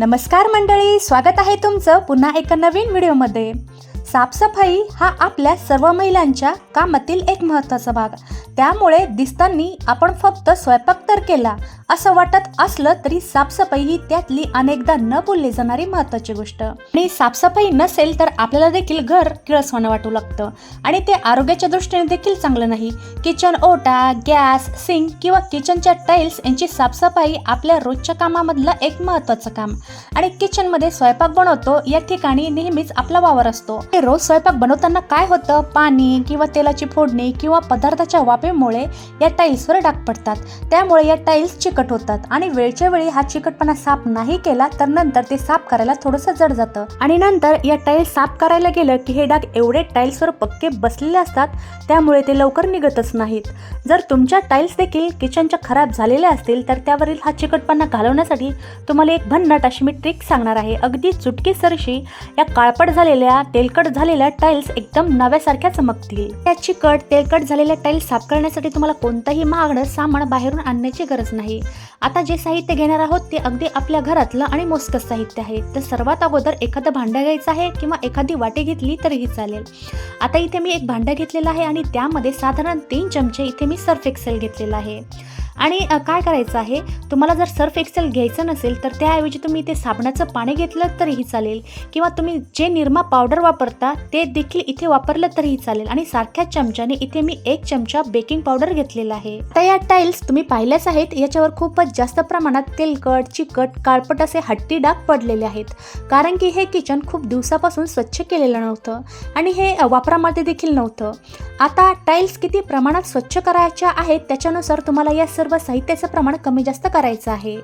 नमस्कार मंडळी स्वागत आहे तुमचं पुन्हा एका नवीन व्हिडिओमध्ये. साफसफाई हा आपल्या सर्व महिलांच्या कामातील एक महत्त्वाचा भाग. त्यामुळे दिसताना आपण फक्त स्वयंपाक तर केला असं वाटत असलं तरी साफसफाई ही त्यातली अनेकदा न बोलली जाणारी महत्त्वाची गोष्ट. आणि साफसफाई नसेल तर आपल्याला देखील घर किळसवाणं वाटू लागतं. आणि ते आरोग्याच्या दृष्टीने देखील चांगलं नाही. किचन ओटा गॅस सिंक किंवा किचनच्या टाईल्स यांची साफसफाई आपल्या रोजच्या कामामधलं एक महत्त्वाचं काम. आणि किचनमध्ये स्वयंपाक बनवतो या ठिकाणी नेहमीच आपला वावर असतो. रोज स्वयंपाक बनवताना काय होतं? पाणी किंवा तेलाची फोडणी किंवा पदार्थाच्या वापेमुळे या टाईल्सवर डाग पडतात. त्यामुळे या टाईल्स चिकट होतात आणि वेळच्या वेळी हा चिकटपणा साफ नाही केला तर नंतर ते साफ करायला थोडंसं जड जातं. आणि नंतर या टाईल्स साफ करायला गेलं की हे डाग एवढे टाईल्सवर पक्के बसलेले असतात त्यामुळे ते लवकर निघतच नाहीत. जर तुमच्या टाईल्स देखील किचनच्या खराब झालेल्या असतील तर त्यावरील हा चिकटपणा घालवण्यासाठी तुम्हाला एक भन्नाट अशी मी ट्रिक सांगणार आहे. अगदी चुटकी सरशी या काळपट झालेल्या तेलकट झालेल्या टाईल्स एकदम नव्यासारख्या चमकतील. त्याची चिकट तेलकट झालेल्या टाईल्स साफ करण्यासाठी तुम्हाला कोणतंही महागडं सामान बाहेरून आणण्याची गरज नाही. आता जे साहित्य घेणार आहोत ते अगदी आपल्या घरातलं आणि मोजकं साहित्य आहे. तर सर्वात अगोदर एखादं भांडं घ्यायचं आहे किंवा एखादी वाटी घेतली तरीही चालेल. आता इथे मी एक भांडं घेतलेलं आहे आणि त्यामध्ये साधारण तीन चमचे इथे मी सर्फ एक्सेल घेतलेला आहे. आणि काय करायचं आहे? तुम्हाला जर सर्फ एक्सेल घ्यायचं नसेल तर त्याऐवजी तुम्ही इथे साबणाचं पाणी घेतलं तरीही चालेल. किंवा तुम्ही जे निरमा पावडर वापरता ते देखील इथे वापरलं तरीही चालेल. आणि सारख्याच चमच्याने इथे मी एक चमचा बेकिंग पावडर घेतलेला आहे. तर या टाईल्स तुम्ही पाहिल्याच आहेत. याच्यावर खूपच जास्त प्रमाणात तेलकट चिकट काळपट असे हट्टी डाग पडलेले आहेत. कारण की हे किचन खूप दिवसापासून स्वच्छ केलेलं नव्हतं. आणि हे वापरामध्ये देखील नव्हतं. आता टाईल्स किती प्रमाणात स्वच्छ करायच्या आहेत त्याच्यानुसार तुम्हाला या सर्व साहित्याचं प्रमाण कमी जास्त करायचं आहे.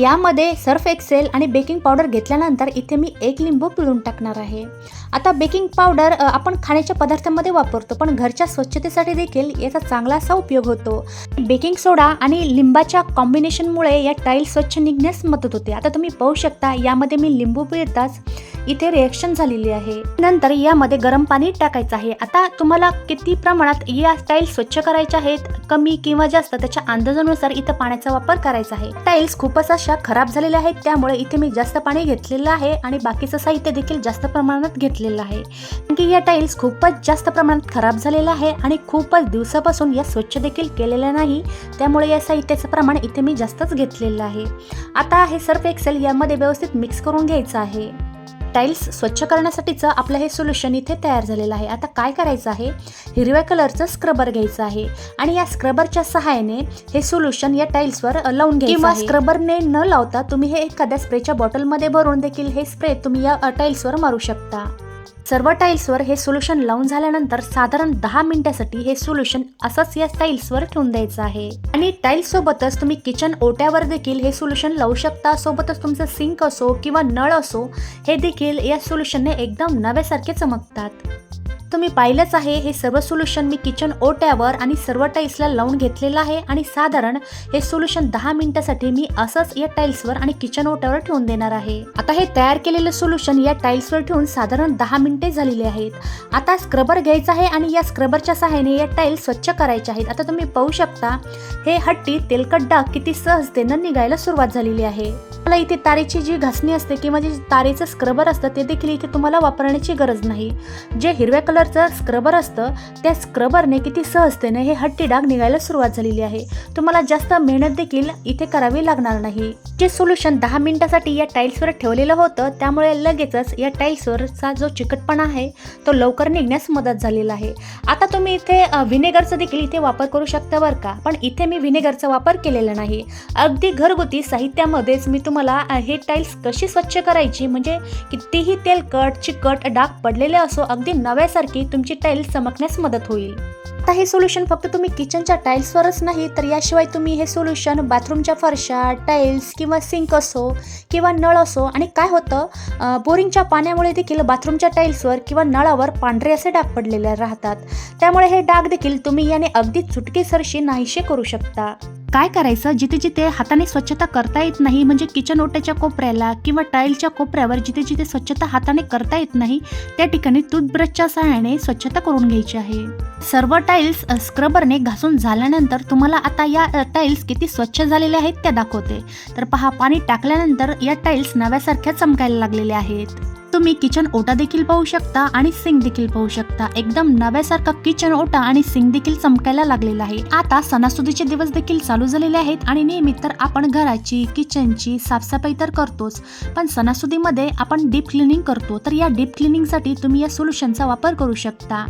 यामध्ये सर्फ एक्सेल आणि बेकिंग पावडर घेतल्यानंतर इथे मी एक लिंबू पिळून टाकणार आहे. आता बेकिंग पावडर आपण खाण्याच्या पदार्थांमध्ये वापरतो पण घरच्या स्वच्छतेसाठी देखील याचा चांगला असा उपयोग होतो. बेकिंग सोडा आणि लिंबाच्या कॉम्बिनेशनमुळे या टाईल स्वच्छ निघण्यास मदत होते. आता तुम्ही पाहू शकता यामध्ये मी लिंबू पिळताच इथे रिएक्शन झालेली आहे. नंतर यामध्ये गरम पाणी टाकायचं आहे. आता तुम्हाला किती प्रमाणात या टाईल्स स्वच्छ करायच्या आहेत कमी किंवा जास्त त्याच्या अंदाजानुसार इथं पाण्याचा वापर करायचा आहे. टाईल्स खूपच अशा खराब झालेल्या आहेत त्यामुळे इथे मी जास्त पाणी घेतलेलं आहे आणि बाकीचं साहित्य देखील जास्त प्रमाणात घेतलेलं आहे. की या टाईल्स खूपच जास्त प्रमाणात खराब झालेल्या आहे आणि खूपच दिवसापासून या स्वच्छ देखील केलेल्या नाही. त्यामुळे या साहित्याचं प्रमाण इथे मी जास्तच घेतलेलं आहे. आता हे सर्फ एक्सेल यामध्ये व्यवस्थित मिक्स करून घ्यायचं आहे. टाईल्स स्वच्छ करण्यासाठीचं आपलं हे सोल्युशन इथे तयार झालेलं आहे. आता काय करायचं आहे? हिरव्या कलरचं स्क्रबर घ्यायचं आहे. आणि या स्क्रबरच्या सहाय्याने हे सोल्युशन या टाईल्सवर लावून घ्यायचं किंवा स्क्रबरने न लावता तुम्ही हे एखाद्या स्प्रेच्या बॉटलमध्ये भरून देखील हे स्प्रे तुम्ही या टाईल्सवर मारू शकता. सर्व टाईल्सवर हे सोल्युशन लावून झाल्यानंतर साधारण दहा मिनिटासाठी हे सोल्युशन असंच या टाईल्सवर ठेवून द्यायचं आहे. आणि टाईल्स सोबतच तुम्ही किचन ओट्यावर देखील हे सोल्युशन लावू शकता. सोबतच तुमचं सिंक असो किंवा नळ असो हे देखील या सोल्युशनने एकदम नव्यासारखे चमकतात. तुम्ही पाहिलंच आहे हे सर्व सोल्युशन मी किचन ओट्यावर आणि सर्व टाईल्सला लावून घेतलेलं आहे आणि साधारण हे सोल्युशन दहा मिनिटासाठी मी असंच या टाईल्सवर आणि किचन ओट्यावर ठेवून देणार आहे. आता हे तयार केलेलं सोल्युशन या टाईल्सवर ठेवून साधारण दहा मिनिटे झालेली आहेत. आता स्क्रबर घ्यायचा आहे आणि या स्क्रबरच्या सहाय्याने या टाईल्स स्वच्छ करायच्या आहेत. आता तुम्ही पाहू शकता हे हट्टी तेलकट डाग किती सहजतेनं निघायला सुरुवात झालेली आहे. मला इथे तारेची जी घासणी असते किंवा जे तारेचं स्क्रबर असतं ते देखील इथे तुम्हाला वापरण्याची गरज नाही. जे हिरव्या कलरचं स्क्रबर असतं त्या स्क्रबरने किती सहजतेने हे हट्टी डाग निघायला सुरुवात झालेली आहे. तुम्हाला जास्त मेहनत देखील इथे करावी लागणार नाही. जे सोल्युशन दहा मिनिटासाठी या टाईल्सवर ठेवलेलं होतं त्यामुळे लगेचच या टाईल्सवरचा जो चिकटपणा आहे तो लवकर निघण्यास मदत झालेला आहे. आता तुम्ही इथे व्हिनेगरचा देखील इथे वापर करू शकता बरं का पण इथे मी व्हिनेगरचा वापर केलेला नाही. अगदी घरगुती साहित्यामध्येच मी तुम्हाला हे टाईल्स कशी स्वच्छ करायची म्हणजे कितीही तेलकट चिकट डाग पडलेले असो अगदी नव्यासारखे तुमची टाईल्स चमकण्यास मदत होईल. आता हे सोल्युशन फक्त तुम्ही किचनच्या टाईल्सवरच नाही तर याशिवाय तुम्ही हे सोल्युशन बाथरूमच्या फरशा टाईल्स किंवा सिंक असो किंवा नळ असो आणि काय होतं बोरिंगच्या पाण्यामुळे देखील बाथरूमच्या टाईल्सवर किंवा नळावर पांढरे असे डाग पडलेले राहतात. त्यामुळे हे डाग देखील तुम्ही याने अगदी चुटकीसरशी नाहीशे करू शकता. काय करायचं? जिथे जिथे हाताने स्वच्छता करता येत नाही म्हणजे किचन ओट्याच्या कोपऱ्याला किंवा टाईलच्या कोपऱ्यावर जिथे जिथे स्वच्छता हाताने करता येत नाही त्या ठिकाणी टूथब्रशच्या सहाय्याने स्वच्छता करून घ्यायची आहे. सर्व टाईल्स स्क्रबरने घासून झाल्यानंतर तुम्हाला आता या टाईल्स किती स्वच्छ झालेल्या आहेत त्या दाखवते. तर पहा पाणी टाकल्यानंतर या टाईल्स नव्यासारख्या चमकायला लागलेल्या आहेत. तुम्ही किचन ओटा देखील पाहू शकता आणि सिंक देखील पाहू शकता. एकदम नव्यासारखा किचन ओटा आणि सिंक देखील चमकायला लागलेला आहे. आता सणासुदीचे दिवस देखील चालू झालेले आहेत आणि नेहमी तर आपण घराची किचनची साफसफाई तर करतोच. पण सणासुदीमध्ये आपण डीप क्लिनिंग करतो. तर या डीप क्लिनिंगसाठी तुम्ही या सोल्युशनचा वापर करू शकता.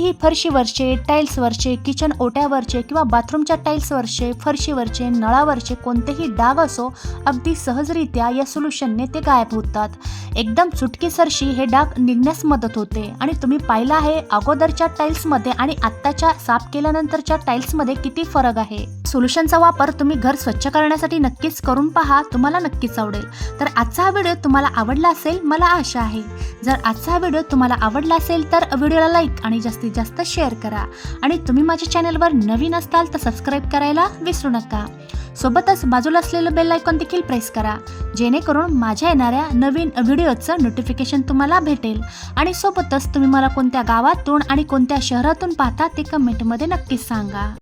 ती फरशीवरचे टाईल्सवरचे किचन ओट्यावरचे किंवा बाथरूमच्या टाईल्सवरचे फरशीवरचे नळावरचे कोणतेही डाग असो अगदी सहजरित्या या सोल्युशनने ते गायब होतात. एकदम चुटकीसरशी हे डाग निघण्यास मदत होते. आणि तुम्ही पाहिलं आहे अगोदरच्या टाईल्समध्ये आणि आत्ताच्या साफ केल्यानंतरच्या टाईल्समध्ये किती फरक आहे. सोल्युशनचा वापर तुम्ही घर स्वच्छ करण्यासाठी नक्कीच करून पहा तुम्हाला नक्कीच आवडेल. तर आजचा हा व्हिडिओ तुम्हाला आवडला असेल मला आशा आहे. जर आजचा हा व्हिडिओ तुम्हाला आवडला असेल तर व्हिडिओला लाईक आणि जास्तीत जास्त शेअर करा. आणि तुम्ही माझ्या चॅनलवर नवीन असताल तर सबस्क्राईब करायला विसरू नका. सोबतच बाजूला असलेलं बेल आयकॉन देखील प्रेस करा. जेणेकरून माझ्या येणाऱ्या नवीन व्हिडिओचं नोटिफिकेशन तुम्हाला भेटेल. आणि सोबतच तुम्ही मला कोणत्या गावातून आणि कोणत्या शहरातून पाहता ते कमेंटमध्ये नक्कीच सांगा.